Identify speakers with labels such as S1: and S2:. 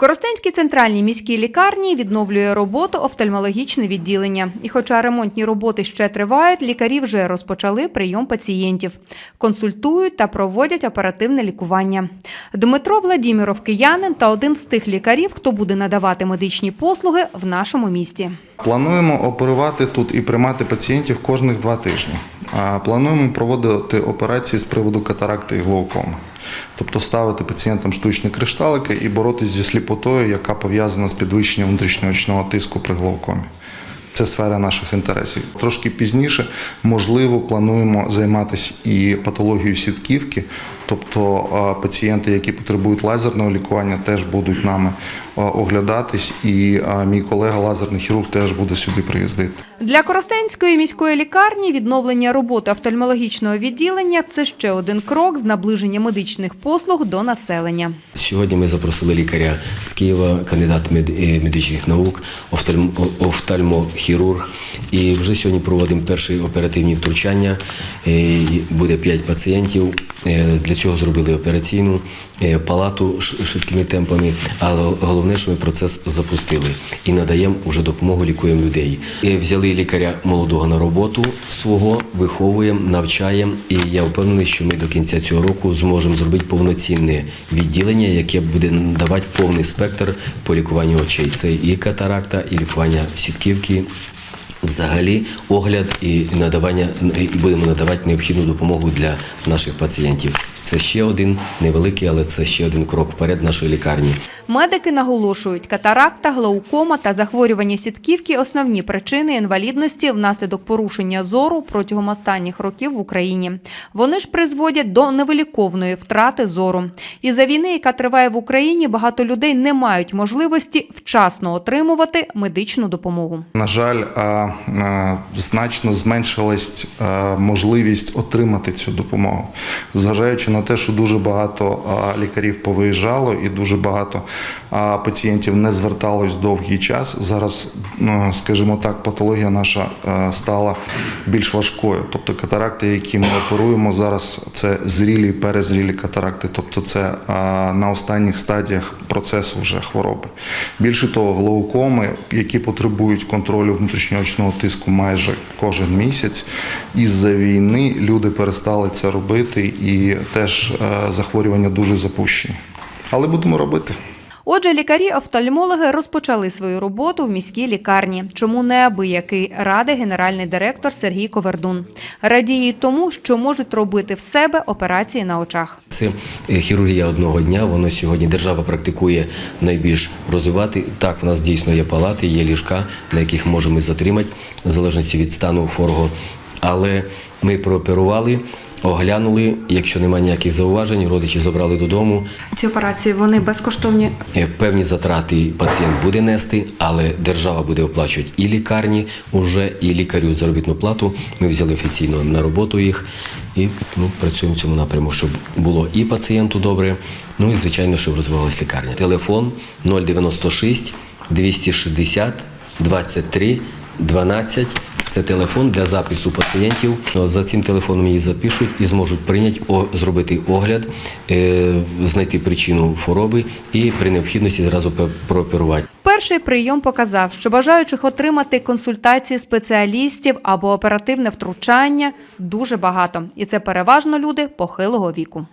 S1: Коростенській центральній міській лікарні відновлює роботу офтальмологічне відділення. І хоча ремонтні роботи ще тривають, лікарі вже розпочали прийом пацієнтів, консультують та проводять оперативне лікування. Дмитро Владіміров киянин та один з тих лікарів, хто буде надавати медичні послуги в нашому місті.
S2: Плануємо оперувати тут і приймати пацієнтів кожних два тижні. Плануємо проводити операції з приводу катаракти і глаукоми. Тобто ставити пацієнтам штучні кришталики і боротися зі сліпотою, яка пов'язана з підвищенням внутрішньоочного тиску при глаукомі. Це сфера наших інтересів. Трошки пізніше, можливо, плануємо займатися і патологією сітківки, тобто пацієнти, які потребують лазерного лікування, теж будуть нами оглядатись, і мій колега лазерний хірург теж буде сюди приїздити.
S1: Для Коростенської міської лікарні відновлення роботи офтальмологічного відділення це ще один крок з наближення медичних послуг до населення.
S3: Сьогодні ми запросили лікаря з Києва, кандидат е, медичних наук, офтальм- офтальмохірург. І вже сьогодні проводимо перші оперативні втручання. Е, Буде 5 пацієнтів. Е, Для цього зробили операційну палату швидкими темпами. Але головне, що ми процес запустили і надаємо вже допомогу, лікуємо людей. Е, Взяли лікаря молодого на роботу свого, виховуємо, навчаємо. І я впевнений, що ми до кінця цього року зможемо зробити повноцінне відділення, яке буде надавати повний спектр по лікуванню очей. Це і катаракта, і лікування сітківки. Взагалі, огляд і надавання і будемо надавати необхідну допомогу для наших пацієнтів. Це ще один невеликий, але це ще один крок вперед нашої лікарні.
S1: Медики наголошують, катаракта, глаукома та захворювання сітківки – основні причини інвалідності внаслідок порушення зору протягом останніх років в Україні. Вони ж призводять до невиліковної втрати зору. Із-за війни, яка триває в Україні, багато людей не мають можливості вчасно отримувати медичну допомогу.
S2: На жаль, значно зменшилась можливість отримати цю допомогу, зважаючи на те, що дуже багато лікарів повиїжджало і дуже багато пацієнтів не зверталось довгий час. Зараз, скажімо так, патологія наша стала більш важкою. Тобто катаракти, які ми оперуємо зараз, це зрілі і перезрілі катаракти, тобто це на останніх стадіях процесу вже хвороби. Більше того, глаукоми, які потребують контролю внутрішньоочного тиску майже кожен місяць. Із-за війни люди перестали це робити, і теж е, захворювання дуже запущені. Але будемо робити.
S1: Отже, лікарі-офтальмологи розпочали свою роботу в міській лікарні. Чому неабиякий ради генеральний директор Сергій Ковердун. Радіє тому, що можуть робити в себе операції на очах.
S3: Це е, хірургія одного дня. Воно сьогодні держава практикує найбільш розвивати. Так, в нас дійсно є палати, є ліжка, на яких можемо затримати, в залежності від стану хворого. Але ми прооперували, оглянули. Якщо немає ніяких зауважень, родичі забрали додому.
S1: Ці операції вони безкоштовні.
S3: Е, Певні затрати пацієнт буде нести, але держава буде оплачувати і лікарні, уже, і лікарю заробітну плату. Ми взяли офіційно на роботу їх і ну, працюємо в цьому напрямку, щоб було і пацієнту добре, ну і звичайно, щоб розвивалась лікарня. Телефон 096 260 23 12. Це телефон для запису пацієнтів. За цим телефоном її запишуть і зможуть прийняти, зробити огляд, е, знайти причину хвороби і при необхідності зразу пе- прооперувати.
S1: Перший прийом показав, що бажаючих отримати консультації спеціалістів або оперативне втручання дуже багато, і це переважно люди похилого віку.